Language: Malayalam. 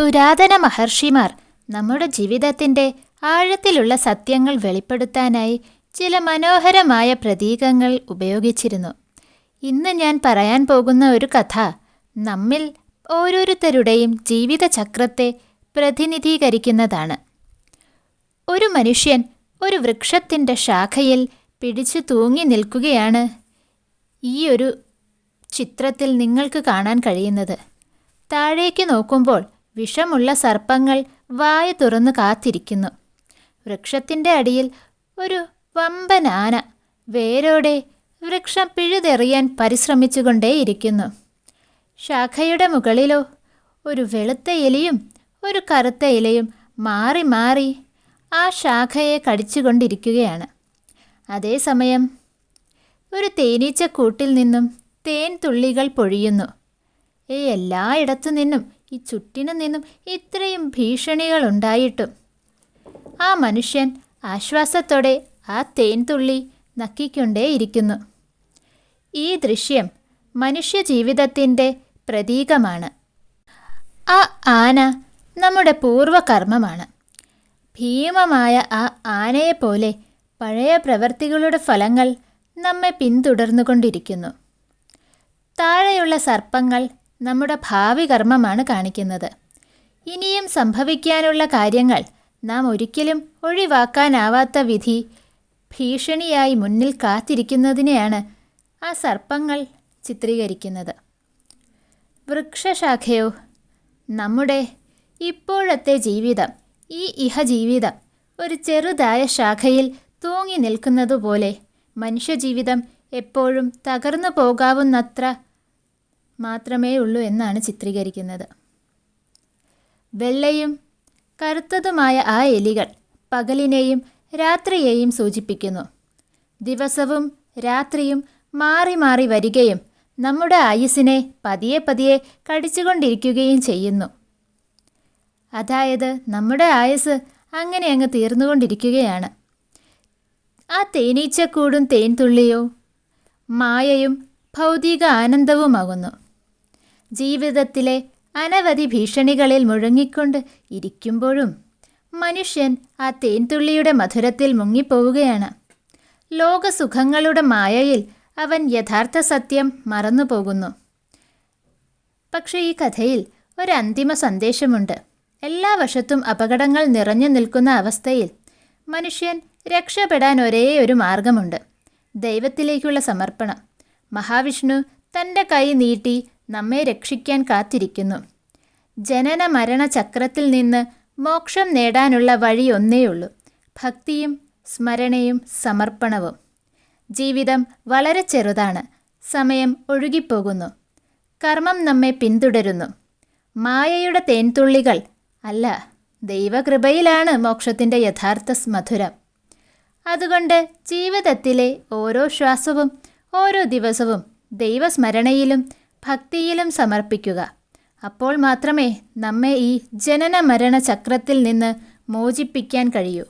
പുരാതന മഹർഷിമാർ നമ്മുടെ ജീവിതത്തിന്റെ ആഴത്തിലുള്ള സത്യങ്ങൾ വെളിപ്പെടുത്താനായി ചില മനോഹരമായ പ്രതീകങ്ങൾ ഉപയോഗിച്ചിരുന്നു. ഇന്ന് ഞാൻ പറയാൻ പോകുന്ന ഒരു കഥ നമ്മിൽ ഓരോരുത്തരുടെയും ജീവിതചക്രത്തെ പ്രതിനിധീകരിക്കുന്നതാണ്. ഒരു മനുഷ്യൻ ഒരു വൃക്ഷത്തിന്റെ ശാഖയിൽ പിടിച്ചു തൂങ്ങി നിൽക്കുകയാണ് ഈ ഒരു ചിത്രത്തിൽ നിങ്ങൾക്ക് കാണാൻ കഴിയുന്നത്. താഴേക്ക് നോക്കുമ്പോൾ വിഷമുള്ള സർപ്പങ്ങൾ വായ തുറന്നു കാത്തിരിക്കുന്നു. വൃക്ഷത്തിന്റെ അടിയിൽ ഒരു വമ്പനാന വേരോടെ വൃക്ഷം പിഴുതെറിയാൻ പരിശ്രമിച്ചുകൊണ്ടേയിരിക്കുന്നു. ശാഖയുടെ മുകളിലോ ഒരു വെളുത്ത ഇലയും ഒരു കറുത്ത ഇലയും മാറി മാറി ആ ശാഖയെ കടിച്ചുകൊണ്ടിരിക്കുകയാണ്. അതേസമയം ഒരു തേനീച്ചക്കൂട്ടിൽ നിന്നും തേൻ തുള്ളികൾ പൊഴിയുന്നു. എല്ലായിടത്തു നിന്നും ഈ ചുറ്റിനു നിന്നും ഇത്രയും ഭീഷണികൾ ഉണ്ടായിട്ടും ആ മനുഷ്യൻ ആശ്വാസത്തോടെ ആ തേൻതുള്ളി നക്കിക്കൊണ്ടേയിരിക്കുന്നു. ഈ ദൃശ്യം മനുഷ്യ ജീവിതത്തിന്റെ പ്രതീകമാണ്. ആ ആന നമ്മുടെ പൂർവകർമ്മമാണ്. ഭീമമായ ആ ആനയെപ്പോലെ പഴയ പ്രവൃത്തികളുടെ ഫലങ്ങൾ നമ്മെ പിന്തുടർന്നുകൊണ്ടിരിക്കുന്നു. താഴെയുള്ള സർപ്പങ്ങൾ നമ്മുടെ ഭാവി കർമ്മമാണ് കാണിക്കുന്നത്. ഇനിയും സംഭവിക്കാനുള്ള കാര്യങ്ങൾ നാം ഒരിക്കലും ഒഴിവാക്കാനാവാത്ത വിധി ഭീഷണിയായി മുന്നിൽ കാത്തിരിക്കുന്നതിനെയാണ് ആ സർപ്പങ്ങൾ ചിത്രീകരിക്കുന്നത്. വൃക്ഷശാഖയോ നമ്മുടെ ഇപ്പോഴത്തെ ജീവിതം ഈ ഇഹജീവിതം ഒരു ചെറുതായ ശാഖയിൽ തൂങ്ങി നിൽക്കുന്നതുപോലെ മനുഷ്യജീവിതം എപ്പോഴും തകർന്നു പോകാവുന്നത്ര മാത്രമേ ഉള്ളൂ എന്നാണ് ചിത്രീകരിക്കുന്നത്. വെള്ളയും കറുത്തതുമായ ആ എലികൾ പകലിനെയും രാത്രിയെയും സൂചിപ്പിക്കുന്നു. ദിവസവും രാത്രിയും മാറി മാറി വരികയും നമ്മുടെ ആയുസ്സിനെ പതിയെ പതിയെ കടിച്ചുകൊണ്ടിരിക്കുകയും ചെയ്യുന്നു. അതായത് നമ്മുടെ ആയുസ് അങ്ങനെ അങ്ങ് തീർന്നുകൊണ്ടിരിക്കുകയാണ്. ആ തേനീച്ചക്കൂടും തേൻതുള്ളിയോ മായയും ഭൗതിക ആനന്ദവുമാകുന്നു. ജീവിതത്തിലെ അനവധി ഭീഷണികളിൽ മുഴങ്ങിക്കൊണ്ട് ഇരിക്കുമ്പോഴും മനുഷ്യൻ ആ തേൻതുള്ളിയുടെ മധുരത്തിൽ മുങ്ങിപ്പോവുകയാണ്. ലോകസുഖങ്ങളുടെ മായയിൽ അവൻ യഥാർത്ഥ സത്യം മറന്നുപോകുന്നു. പക്ഷേ ഈ കഥയിൽ ഒരു അന്തിമ സന്ദേശമുണ്ട്. എല്ലാ വശത്തും അപകടങ്ങൾ നിറഞ്ഞു നിൽക്കുന്ന അവസ്ഥയിൽ മനുഷ്യൻ രക്ഷപ്പെടാൻ ഒരേ ഒരു മാർഗമുണ്ട്. ദൈവത്തിലേക്കുള്ള സമർപ്പണം. മഹാവിഷ്ണു തന്റെ കൈ നീട്ടി നമ്മെ രക്ഷിക്കാൻ കാത്തിരിക്കുന്നു. ജനന മരണ ചക്രത്തിൽ നിന്ന് മോക്ഷം നേടാനുള്ള വഴി ഒന്നേയുള്ളൂ. ഭക്തിയും സ്മരണയും സമർപ്പണവും. ജീവിതം വളരെ ചെറുതാണ്. സമയം ഒഴുകിപ്പോകുന്നു. കർമ്മം നമ്മെ പിന്തുടരുന്നു. മായയുടെ തേൻതുള്ളികൾ അല്ല ദൈവകൃപയിലാണ് മോക്ഷത്തിന്റെ യഥാർത്ഥ മധുരം അതുകൊണ്ട് ജീവിതത്തിലെ ഓരോ ശ്വാസവും ഓരോ ദിവസവും ദൈവസ്മരണയിലും ഭക്തിയിലും സമർപ്പിക്കുക. അപ്പോൾ മാത്രമേ നമ്മെ ഈ ജനന മരണ ചക്രത്തിൽ നിന്ന് മോചിപ്പിക്കാൻ കഴിയൂ.